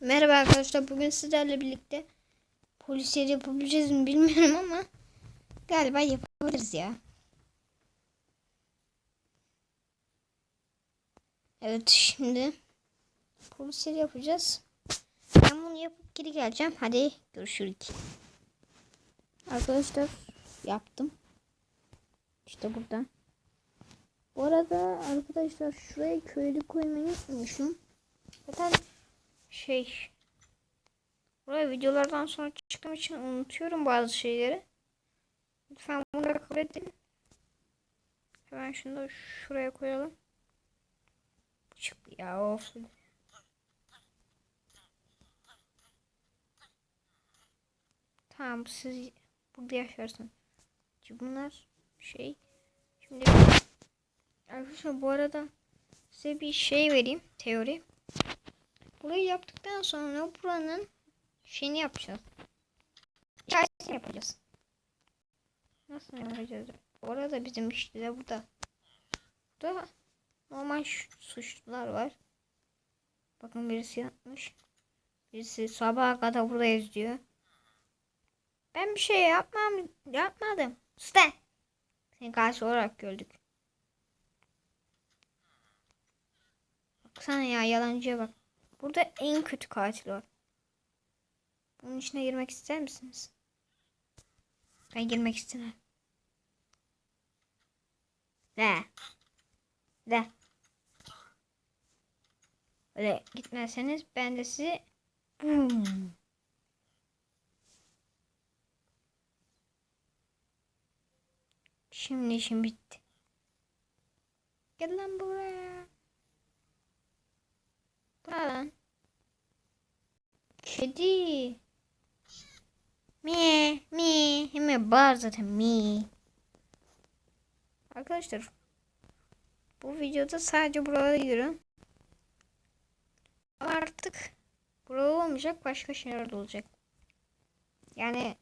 Merhaba arkadaşlar. Bugün sizlerle birlikte polisleri yapabileceğiz mi bilmiyorum ama galiba yapabiliriz ya. Evet şimdi polisleri yapacağız. Ben bunu yapıp geri geleceğim. Hadi görüşürüz. Arkadaşlar yaptım. İşte burada. Bu arada arkadaşlar şuraya köylü koymayı unutmuşum. Zaten şey buraya videolardan sonra çıktığım için unutuyorum bazı şeyleri. Lütfen bunu da kabul edin. Hemen şunu da şuraya koyalım. Çık ya of. Tamam siz burada yaşarsın. Şimdi bunlar şey. Şimdi arkadaşlar bu arada size bir şey vereyim teori. Burayı yaptıktan sonra buranın şeyini yapacağız. İçerisini yapacağız. Nasıl yapacağız? Orada bizim işte burada. Burada normal suçlular var. Bakın birisi yapmış. Birisi sabaha kadar buradayız diyor. Ben bir şey yapmam, yapmadım. Usta. Seni karşı olarak gördük. Baksana ya yalancıya bak. Burada en kötü katil var. Bunun içine girmek ister misiniz? Ben girmek istemem. De. De. Öyle gitmezseniz ben de sizi Boom. Şimdi işim bitti. Gel lan buraya. Lan. Kedi. Mi mi hemen bağır zaten mi. Arkadaşlar bu videoda sadece buralara gidiyorum. Artık burada olmayacak başka şeyler de olacak. Yani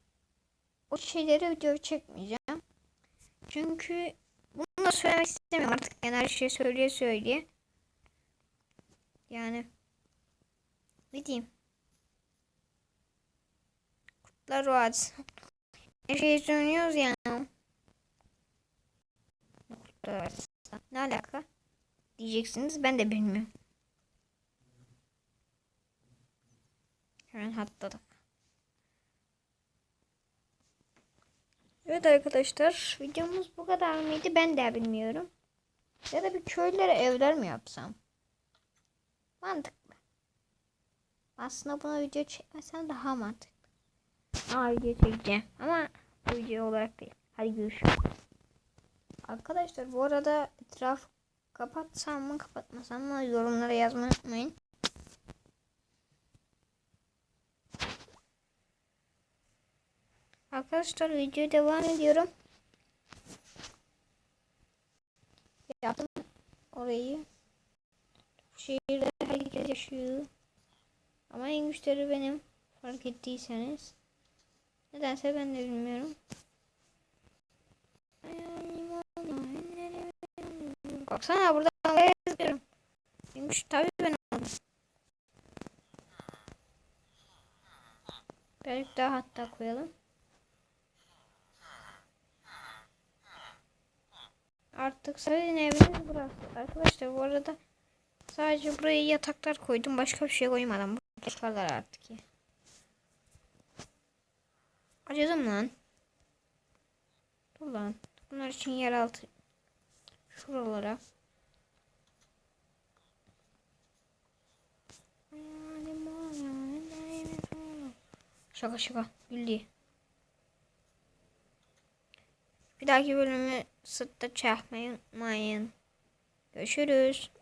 o şeyleri video çekmeyeceğim. Çünkü bunu da söylemek istemiyorum artık genel şey söyleye söyleye. Yani ne diyeyim? Kurtlar Vadisi. Her şeyi söylüyoruz ya. Kurtlar Vadisi. Ne alaka? Diyeceksiniz ben de bilmiyorum. Hemen hatladım. Evet arkadaşlar videomuz bu kadar mıydı ben de bilmiyorum. Ya da bir köylere evler mi yapsam? Mantıklı. Aslında buna video çekmesem daha mantıklı. Aa video çekeceğim ama video olarak değil. Hadi görüşürüz. Arkadaşlar bu arada etraf kapatsam mı kapatmasam mı yorumlara yazmayı unutmayın. Arkadaşlar video devam ediyorum. Yaptım orayı. Şehirde yaşıyor. Ama en güçleri benim. Fark ettiyseniz. Nedense ben de bilmiyorum. Baksana burada yazıyorum. En güç tabii ben oldum. Belki daha hatta koyalım. Artık sayın evimiz burası. Arkadaşlar bu arada sadece buraya yataklar koydum. Başka bir şey koymadım. Bu kadar artık. Acıdım lan. Dur lan. Bunlar için yeraltı. Şuralara. Şaka şaka. Bildi. Bir dahaki bölümü sırtta unutmayın. Görüşürüz.